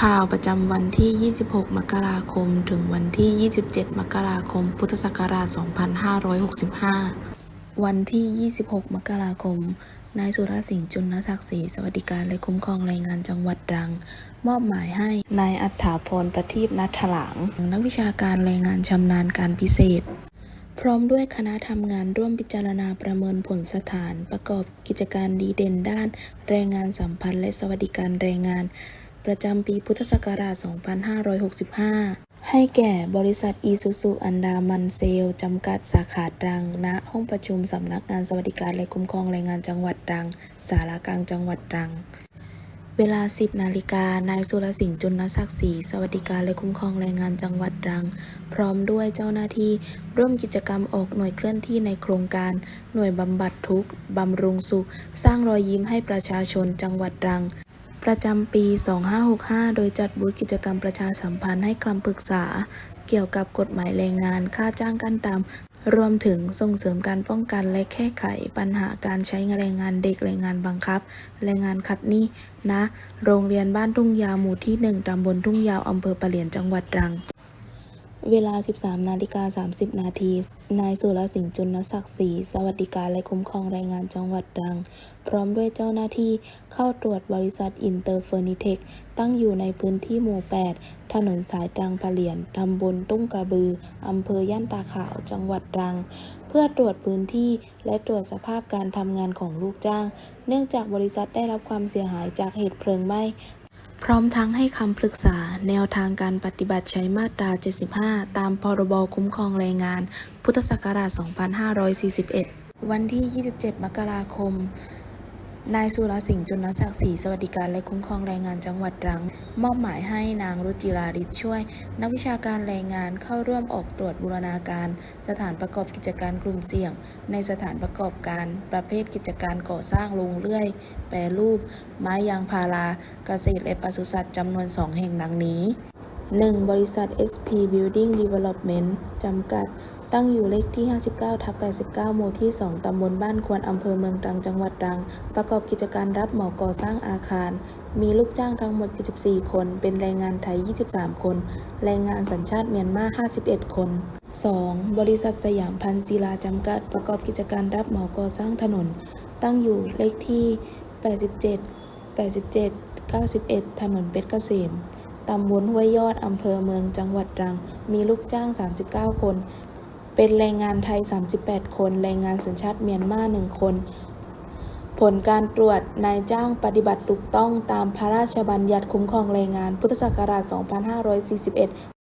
ข่าวประจำวันที่ 26 มกราคม ถึงวันที่ 27 มกราคม พุทธศักราช 2565 วันที่ 26 มกราคม นายสุรสิงห์จุลศักดิ์ศรีสวัสดิการและคุ้มครองแรงงานจังหวัดตรัง มอบหมายให้ นายอัฏฐาพรประทีปนัทถลาง นักวิชาการแรงงานชำนาญการพิเศษ พร้อมด้วยคณะทำงานร่วมพิจารณาประเมินผลสถาน ประกอบกิจการดีเด่นด้าน แรงงานสัมพันธ์และสวัสดิการแรงงาน ประจำปีพุทธศักราช 2565 ให้แก่บริษัทอีซูซูอันดามันเซลจำกัดสาขาตรัง ณ ห้องประชุมสำนักงานสวัสดิการและคุ้มครองแรงงานจังหวัดตรัง สารากลางจังหวัดตรังเวลา 10 นาฬิกา นายสุรสิงห์จุลศักดิ์ศรีสวัสดิการและคุ้มครองแรงงานจังหวัดตรัง พร้อมด้วยเจ้าหน้าที่ ร่วมกิจกรรมออกหน่วยเคลื่อนที่ในโครงการ หน่วยบำบัดทุกข์บำรุงสุข สร้างรอยยิ้มให้ประชาชนจังหวัดตรัง ประจำปี 2565 โดยจัดบูธกิจกรรมประชาสัมพันธ์ให้คำปรึกษา เกี่ยวกับกฎหมายแรงงาน ค่าจ้างขั้นต่ำ รวมถึงส่งเสริมการป้องกันและแก้ไขปัญหาการใช้แรงงานเด็กแรงงานบังคับ แรงงานขัดหนี้ณโรงเรียนบ้านทุ่งยาวหมู่ที่ 1ตำบลทุ่งยาวอำเภอปะเหลียนจังหวัดตรัง เวลา 13 นาฬิกา 30 นาที นายสุรสิงห์จุลศักดิ์ศรีสวัสดิการและคุ้มครองแรงงานจังหวัดตรัง พร้อมด้วยเจ้าหน้าที่เข้าตรวจบริษัทอินเตอร์เฟอร์นิเทค ตั้งอยู่ในพื้นที่หมู่ 8 ถนนสายตรังปะเหลียน ตำบลตุ้งกระบือ อำเภอย่านตาขาว จังหวัดตรัง เพื่อตรวจพื้นที่และตรวจสภาพการทำงานของลูกจ้าง เนื่องจากบริษัทได้รับความเสียหายจากเหตุเพลิงไหม้ พร้อมทั้งให้คำปรึกษาแนวทางการปฏิบัติใช้มาตรา 75 ตามพรบคุ้มครองแรงงาน พุทธศักราช 2541 วันที่ 27 มกราคม นายสุรสิงห์จุลศักดิ์ศรีสวัสดิการและคุ้มครองแรงงานจังหวัดตรัง มอบหมายให้นางรุจิราฤทธิ์ช่วย นักวิชาการแรงงานเข้าร่วมออกตรวจบูรณาการ สถานประกอบกิจการกลุ่มเสี่ยง ในสถานประกอบการประเภทกิจการก่อสร้างโรงเลื่อย แปรรูป ไม้ยางพาราเกษตรและปศุสัตว์จำนวน2แห่งดังนี้ 1. บริษัท SP Building Development จำกัด ตั้งอยู่เลขที่ 59ทับ89 หมู่ที่ 2 ตำบลบ้านควรอำเภอเมืองตรัง จังหวัดตรัง ประกอบกิจการรับเหมาก่อสร้างอาคาร มีลูกจ้างทั้งหมด 74 คน เป็นแรงงานไทย 23 คน แรงงานสัญชาติเมียนมา 51 คน 2. บริษัทสยามพันศิลาจำกัด ประกอบกิจการรับเหมาก่อสร้างถนน ตั้งอยู่เลขที่ 87 87 91 ถนนเพชรเกษมตำบลห้วยยอด อำเภอเมือง จังหวัดตรัง มีลูกจ้าง 39 คน เป็นแรงงานไทย 38 คน แรงงานสัญชาติเมียนมา 1 คน ผลการตรวจนายจ้างปฏิบัติถูกต้องตามพระราชบัญญัติคุ้มครองแรงงาน พุทธศักราช 2541